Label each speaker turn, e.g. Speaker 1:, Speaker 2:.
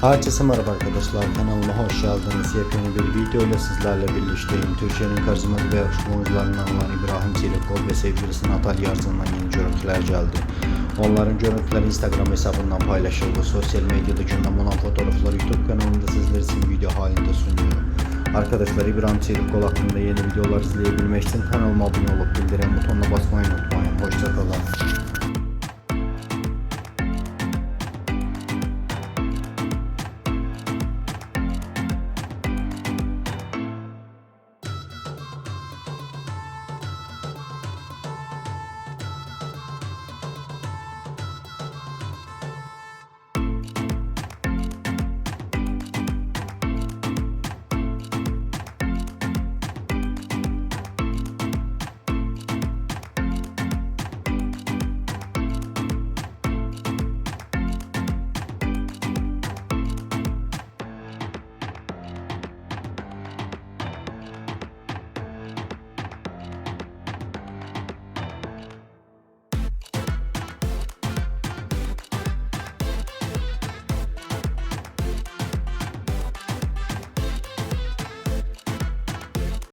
Speaker 1: Herkese merhaba arkadaşlar kanalıma hoş geldiniz. Yepyeni bir video ile sizlerle birlikteyim. Türkiye'nin karizmatik ve yakışıklı oyuncularından olan İbrahim Çelikol ve sevgilisi Natalya Arslan'dan yeni görüntüler geldi. Onların görüntüleri Instagram hesabından paylaşıldı. Sosyal medyada gündem olan fotoğrafları YouTube kanalında sizler için video halinde sunuyor. Arkadaşlar İbrahim Çelikol hakkında yeni videolar izleyebilmek için kanalıma abone olup bildirim butonuna basmayı unutmayın. Hoşçakalın.